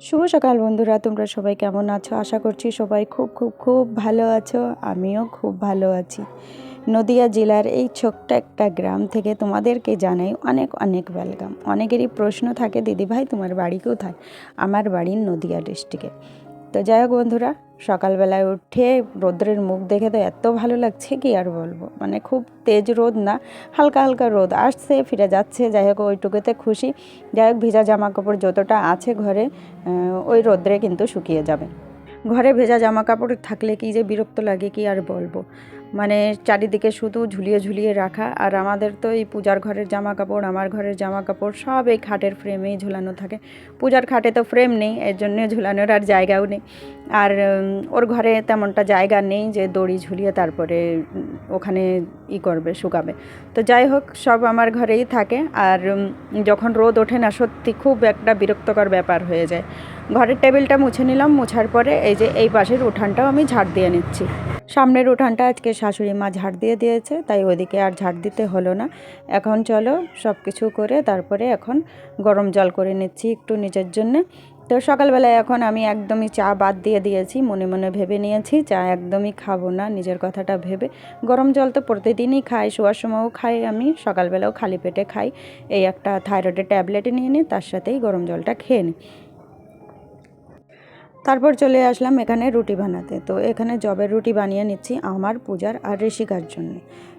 শুভ সকাল বন্ধুরা, তোমরা সবাই কেমন আছো? আশা করছি সবাই খুব খুব খুব ভালো আছো। আমিও খুব ভালো আছি। নদিয়া জেলার এই ছোট্ট একটা গ্রাম থেকে তোমাদেরকে জানাই অনেক অনেক ওয়েলকাম অনেকেরই প্রশ্ন থাকে, দিদিভাই, তোমার বাড়ি কোথায়? আমার বাড়ি নদিয়া ডিস্ট্রিক্টে তো যাই হোক বন্ধুরা, সকালবেলায় উঠে রোদ্রের মুখ দেখে তো এত ভালো লাগছে কি আর বলব? মানে খুব তেজ রোদ না, হালকা হালকা রোদ আসছে, ফিরে যাচ্ছে, যাই হোক ওইটুকুতে খুশি। যাই হোক ভেজা জামা কাপড় যতটা আছে ঘরে ওই রোদ্রে কিন্তু শুকিয়ে যাবে। ঘরে ভেজা জামা কাপড় থাকলে কি যে বিরক্ত লাগে কি আর বলব? মানে চারিদিকে শুধু ঝুলিয়ে ঝুলিয়ে রাখা। আর আমাদের তো এই পূজার ঘরের জামা কাপড় আমার ঘরের জামা কাপড় সব এই খাটের ফ্রেমেই ঝুলানো থাকে। পূজার খাটে তো ফ্রেম নেই, এর জন্য ঝুলানোর আর জায়গাও নেই। আর ওর ঘরে তেমনটা জায়গা নেই যে দড়ি ঝুলিয়ে তারপরে ওখানে ই করবে, শুকাবে। তো যাই হোক, সব আমার ঘরেই থাকে। আর যখন রোদ ওঠে না, সত্যি খুব একটা বিরক্তকর ব্যাপার হয়ে যায়। ঘরের টেবিলটা মুছে নিলাম, মুছার পরে এই যে এই পাশের উঠানটাও আমি ঝাড় দিয়ে নিচ্ছি। সামনের উঠানটা আজকে শাশুড়ি মা ঝাড় দিয়ে দিয়েছে, তাই ওদিকে আর ঝাড় দিতে হলো না। এখন চলো সব কিছু করে তারপরে এখন গরম জল করে নিচ্ছি একটু নিজের জন্যে। তো সকালবেলায় এখন আমি একদমই চা বাদ দিয়ে দিয়েছি, মনে মনে ভেবে নিয়েছি, চা একদমই খাব না, নিজের কথাটা ভেবে। গরম জল তো প্রতিদিনই খাই, শোয়ার সময়ও খাই আমি, সকালবেলাও খালি পেটে খাই। এই একটা থাইরয়েডের ট্যাবলেট নিয়ে নিই, তার সাথেই গরম জলটা খেয়ে নিই। তারপর চলে আসলাম এখানে রুটি বানাতে। তো এখানে জবের রুটি বানিয়ে নিচ্ছি আমার, পূজার আর ঋষিকার জন্য।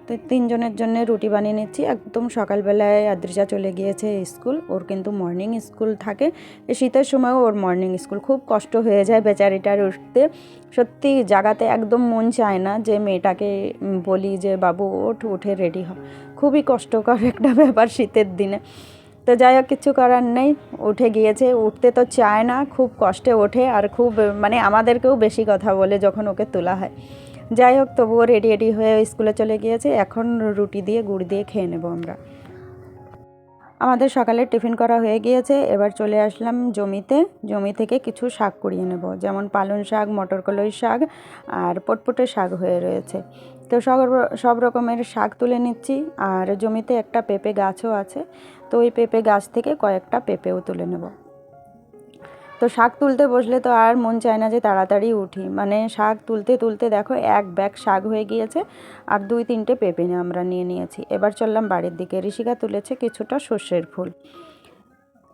তো তিনজনের জন্য রুটি বানিয়ে নিচ্ছি। একদম সকালবেলায় আদ্রিজা চলে গিয়েছে স্কুল, ওর কিন্তু মর্নিং স্কুল থাকে। শীতের সময়ও ওর মর্নিং স্কুল খুব কষ্ট হয়ে যায় বেচারিটার উঠতে। সত্যি জাগাতে একদম মন চায় না যে মেয়েটাকে বলি যে, বাবু, ওঠ, উঠে রেডি হ। খুবই কষ্টকর একটা ব্যাপার শীতের দিনে। তো যাই হোক, কিছু করার নেই। উঠে গিয়েছে। উঠতে তো চায় না, খুব কষ্টে ওঠে আর খুব মানে আমাদেরকেও বেশি কথা বলে যখন ওকে তোলা হয়। যাই হোক, তবুও রেডি রেডি হয়ে স্কুলে চলে গিয়েছে। এখন রুটি দিয়ে, গুড় দিয়ে খেয়ে নেব আমরা। আমাদের সকালে টিফিন করা হয়ে গিয়েছে। এবার চলে আসলাম জমিতে। জমি থেকে কিছু শাক কুড়িয়ে নেব। যেমন পালং শাক মটর কলই শাক আর পটপটে শাক হয়ে রয়েছে। তো সব সব রকমের শাক তুলে নিচ্ছি। আর জমিতে একটা পেঁপে গাছও আছে। তো ওই পেঁপে গাছ থেকে কয়েকটা পেঁপেও তুলে নেব। তো শাক তুলতে বসলে তো আর মন চায় না যে তাড়াতাড়ি উঠি। মানে শাক তুলতে তুলতে দেখো এক ব্যাগ শাক হয়ে গিয়েছে। আর দুই তিনটে পেঁপে আমরা নিয়ে নিয়েছি। এবার চললাম বাড়ির দিকে। ঋষিকা তুলেছে কিছুটা সর্ষের ফুল।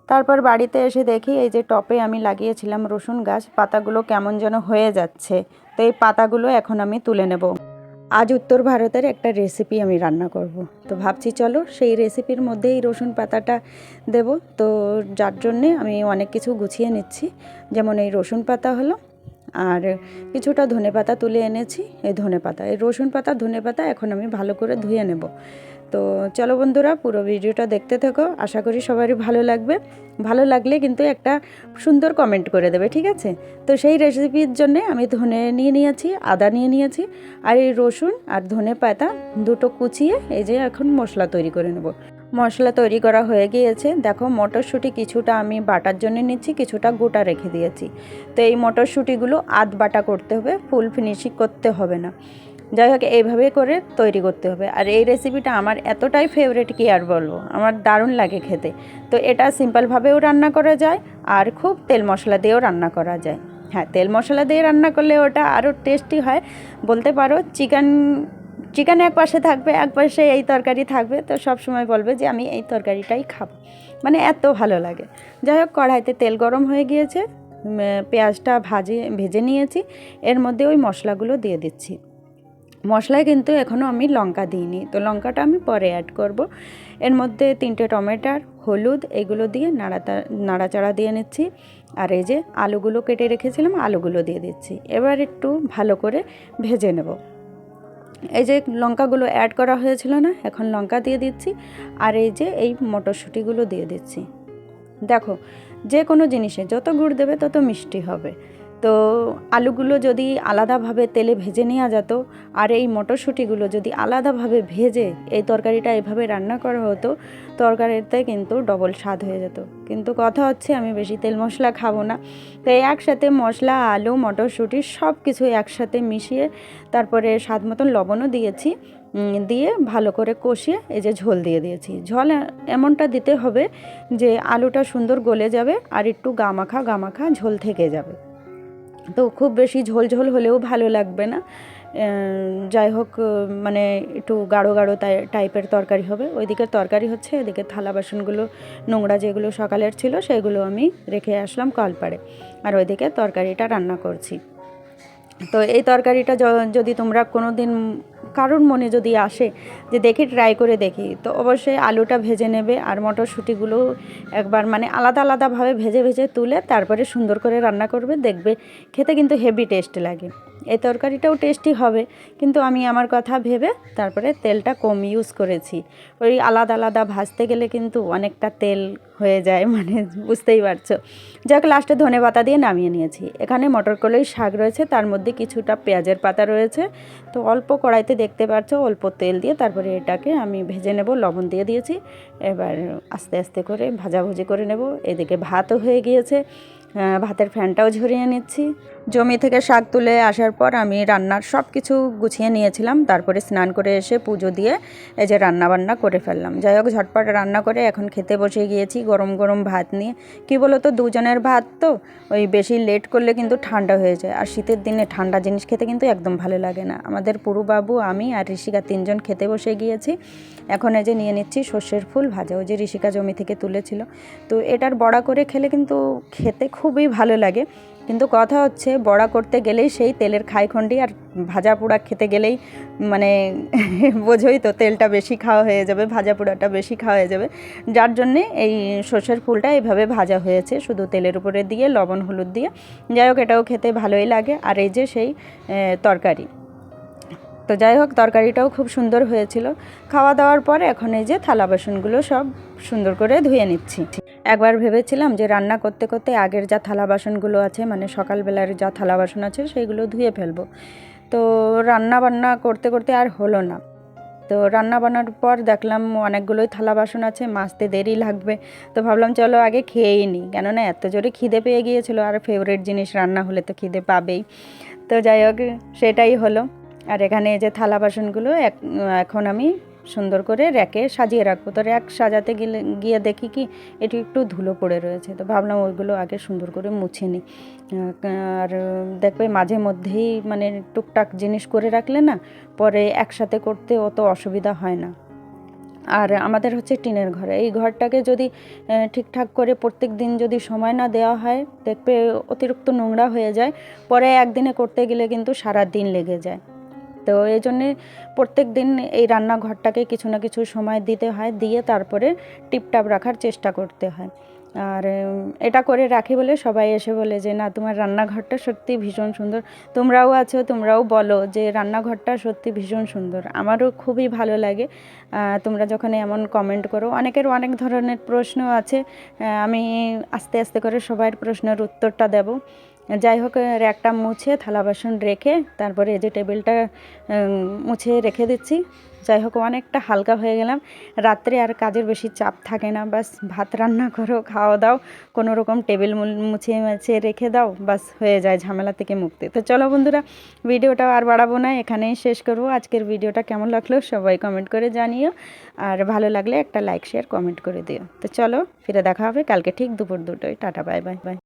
তারপর বাড়িতে এসে দেখি এই যে টপে আমি লাগিয়েছিলাম রসুন গাছ। পাতাগুলো কেমন যেন হয়ে যাচ্ছে। তো এই পাতাগুলো এখন আমি তুলে নেব। আজ উত্তর ভারতের একটা রেসিপি আমি রান্না করব। তো ভাবছি চলো সেই রেসিপির মধ্যেই রসুন পাতাটা দেব। তো যার জন্যে আমি অনেক কিছু গুছিয়ে নিচ্ছি। যেমন এই রসুন পাতা হলো, আর কিছুটা ধনে পাতা তুলে এনেছি। এই ধনে পাতা এই রসুন পাতা ধনে পাতা এখন আমি ভালো করে ধুয়ে নেব। তো চলো বন্ধুরা, পুরো ভিডিওটা দেখতে থেকো। আশা করি সবারই ভালো লাগবে। ভালো লাগলে কিন্তু একটা সুন্দর কমেন্ট করে দেবে, ঠিক আছে? তো সেই রেসিপির জন্যে আমি ধনে নিয়ে নিয়েছি, আদা নিয়ে নিয়েছি, আর এই রসুন আর ধনে পাতা দুটো কুচিয়ে এই যে এখন মশলা তৈরি করে নেব। মশলা তৈরি করা হয়ে গিয়েছে। দেখো, মটরশুঁটি কিছুটা আমি বাটার জন্য নিচ্ছি, কিছুটা গোটা রেখে দিয়েছি। তো এই মটরশুঁটিগুলো আধ বাটা করতে হবে, ফুল ফিনিশিং করতে হবে না। যাই হোক এইভাবে করে তৈরি করতে হবে। আর এই রেসিপিটা আমার এতটাই ফেভারিট কি আর বলব? আমার দারুণ লাগে খেতে। তো এটা সিম্পলভাবেও রান্না করা যায় আর খুব তেল মশলা দিয়েও রান্না করা যায়। হ্যাঁ তেল মশলা দিয়ে রান্না করলে ওটা আরও টেস্টি হয়। বলতে পারো চিকেন চিকেন এক পাশে থাকবে, এক পাশে এই তরকারি থাকবে। তো সব সময় বলবে যে, আমি এই তরকারিটাই খাব। মানে এত ভালো লাগে। যাই হোক, কড়াইতে তেল গরম হয়ে গিয়েছে। পেঁয়াজটা ভাজে, ভেজে নিয়েছি। এর মধ্যে ওই মশলাগুলো দিয়ে দিচ্ছি। মশলায় কিন্তু এখনও আমি লঙ্কা দিইনি। তো লঙ্কাটা আমি পরে অ্যাড করব। এর মধ্যে তিনটে টমেটার, হলুদ এগুলো দিয়ে নাড়াতা, নাড়াচাড়া দিয়ে নিচ্ছি। আর এই যে আলুগুলো কেটে রেখেছিলাম, আলুগুলো দিয়ে দিচ্ছি। এবার একটু ভালো করে ভেজে নেব। এই যে লঙ্কাগুলো অ্যাড করা হয়েছিল না, এখন লঙ্কা দিয়ে দিচ্ছি। আর এই যে এই মটরশুঁটিগুলো দিয়ে দিচ্ছি। দেখো যে কোনো জিনিসে যত গুড় দেবে তত মিষ্টি হবে। তো আলুগুলো যদি আলাদাভাবে তেলে ভেজে নেওয়া যেত, আর এই মটরশুঁটিগুলো যদি আলাদাভাবে ভেজে এই তরকারিটা এভাবে রান্না করা হতো, তরকারিতে কিন্তু ডবল স্বাদ হয়ে যেত। কিন্তু কথা হচ্ছে আমি বেশি তেল মশলা খাব না। তো একসাথে মশলা, আলু, মটরশুঁটি সব কিছু একসাথে মিশিয়ে তারপরে স্বাদ মতন লবণও দিয়েছি দিয়ে ভালো করে কষিয়ে এই যে ঝোল দিয়ে দিয়েছি। ঝোল এমনটা দিতে হবে যে আলুটা সুন্দর গলে যাবে আর একটু গামাখা গামাখা ঝোল থেকে যাবে। তো খুব বেশি ঝোলঝোল ঝোল হলেও ভালো লাগবে না। যাই হোক মানে একটু গাঢ় গাঢ় টাইপের তরকারি হবে। ওইদিকে তরকারি হচ্ছে, এদিকে থালা বাসনগুলো, নোংরা যেগুলো সকালের ছিল সেগুলো আমি রেখে আসলাম কলপাড়ে। আর ওইদিকে তরকারিটা রান্না করছি। তো এই তরকারিটা যদি তোমরা কোনো দিন কারোর মনে যদি আসে যে দেখি ট্রাই করে দেখি, তো অবশ্যই আলুটা ভেজে নেবে আর মটরশুঁটিগুলো একবার মানে আলাদা আলাদাভাবে ভেজে ভেজে তুলে তারপরে সুন্দর করে রান্না করবে, দেখবে খেতে কিন্তু হেভি টেস্ট লাগে। এই তরকারিটাও টেস্টি হবে, কিন্তু আমি আমার কথা ভেবে তারপরে তেলটা কম ইউজ করেছি। ওই আলাদা আলাদা ভাজতে গেলে কিন্তু অনেকটা তেল হয়ে যায় মানে বুঝতেই পারছ। যাক লাস্টে ধনে পাতা দিয়ে নামিয়ে নিয়েছি। এখানে মটর কলাই শাক রয়েছে, তার মধ্যে কিছুটা পেঁয়াজের পাতা রয়েছে। তো অল্প কড়াইতে দেখতে পাচ্ছ অল্প তেল দিয়ে তারপরে এটাকে আমি ভেজে নেব, লবণ দিয়ে দিয়েছি। এবার আস্তে আস্তে করে ভাজাভুজি করে নেব। এদিকে ভাতও হয়ে গিয়েছে। ভাতের ফ্যানটাও ঝরিয়ে নিচ্ছি। জমি থেকে শাক তুলে আসার পর আমি রান্নার সব কিছু গুছিয়ে নিয়েছিলাম। তারপরে স্নান করে এসে পুজো দিয়ে এই যে রান্না বান্না করে ফেললাম। যাই হোক, ঝটপট রান্না করে এখন খেতে বসে গিয়েছি গরম গরম ভাত নিয়ে। কী বলো তো দুজনের ভাত তো ওই বেশি লেট করলে কিন্তু ঠান্ডা হয়ে যায়। আর শীতের দিনে ঠান্ডা জিনিস খেতে কিন্তু একদম ভালো লাগে না। আমাদের পুরু বাবু আমি আর ঋষিকা তিনজন খেতে বসে গিয়েছি। এখন এই যে নিয়ে নিচ্ছি সর্ষের ফুল ভাজা। ওই যে ঋষিকা জমি থেকে তুলেছিল। তো এটার বড়া করে খেলে কিন্তু খেতে খুবই ভালো লাগে। কিন্তু কথা হচ্ছে, বড়া করতে গেলেই সেই তেলের খাইখন্ডি আর ভাজা পোড়া খেতে গেলেই মানে বোঝোই তো তেলটা বেশি খাওয়া হয়ে যাবে, ভাজা পোড়াটা বেশি খাওয়া হয়ে যাবে। যার জন্যে এই সর্ষের ফুলটা এইভাবে ভাজা হয়েছে, শুধু তেলের উপরে দিয়ে, লবণ, হলুদ দিয়ে। যাই হোক, এটাও খেতে ভালোই লাগে। আর এই যে সেই তরকারি। তো যাই হোক, তরকারিটাও খুব সুন্দর হয়েছিল। খাওয়া দাওয়ার পর এখন এই যে থালা বাসনগুলো সব সুন্দর করে ধুয়ে নিচ্ছি। একবার ভেবেছিলাম যে রান্না করতে করতে আগের যা থালা বাসনগুলো আছে মানে সকালবেলার যা থালা বাসন আছে সেইগুলো ধুয়ে ফেলব। তো রান্না বান্না করতে করতে আর হলো না। তো রান্না বান্নার পর দেখলাম অনেকগুলোই থালা বাসন আছে, মাজতে দেরি লাগবে। তো ভাবলাম চলো আগে খেয়েই নিই কেননা এত জোরে খিদে পেয়ে গিয়েছিল, আর ফেভারিট জিনিস রান্না হলে তো খিদে পাবেই। তো যাই হোক, সেটাই হলো। আর এখানে যে থালা বাসনগুলো এখন আমি সুন্দর করে র্যাকে সাজিয়ে রাখব। তো র্যাক সাজাতে গেলে, গিয়ে দেখি কি, এটি একটু ধুলো পড়ে রয়েছে। তো ভাবলাম ওইগুলো আগে সুন্দর করে মুছে নিই। আর দেখবে মাঝে মধ্যেই মানে টুকটাক জিনিস করে রাখলে না, পরে একসাথে করতে অত অসুবিধা হয় না। আর আমাদের হচ্ছে টিনের ঘর। এই ঘরটাকে যদি ঠিকঠাক করে প্রত্যেক দিন যদি সময় না দেওয়া হয়, দেখবে অতিরিক্ত নোংরা হয়ে যায়। পরে একদিনে করতে গেলে কিন্তু সারা দিন লেগে যায়। তো এই জন্যে প্রত্যেক দিন এই রান্নাঘরটাকে কিছু না কিছু সময় দিতে হয়, দিয়ে তারপরে টিপটাপ রাখার চেষ্টা করতে হয়। আর এটা করে রাখি বলে সবাই এসে বলে যে, না, তোমার রান্নাঘরটা সত্যি ভীষণ সুন্দর। তোমরাও আছো, তোমরাও বলো যে, রান্নাঘরটা সত্যি ভীষণ সুন্দর। আমারও খুবই ভালো লাগে। তোমরা যখন এমন কমেন্ট করো, অনেকের অনেক ধরনের প্রশ্ন আছে। আমি আস্তে আস্তে করে সবার প্রশ্নের উত্তরটা দেব। যাই হোক র্যাকটা মুছে থালা বাসন রেখে তারপরে এই যে টেবিলটা মুছে রেখে দিচ্ছি। যাই হোক, অনেকটা হালকা হয়ে গেলাম। রাত্রে আর কাজের বেশি চাপ থাকে না। বাস, ভাত রান্না করো, খাওয়া দাও, কোনো রকম টেবিল মুছে মুছিয়ে রেখে দাও, বাস হয়ে যায় ঝামেলা থেকে মুক্তি। তো চলো বন্ধুরা, ভিডিওটা আর বাড়াবো না, এখানেই শেষ করব। আজকের ভিডিওটা কেমন লাগল সবাই কমেন্ট করে জানিও। আর ভালো লাগলে একটা লাইক শেয়ার কমেন্ট করে দিও। তো চলো, ফিরে দেখা হবে কালকে ঠিক দুপুর দুটোই টাটা বাই বাই বাই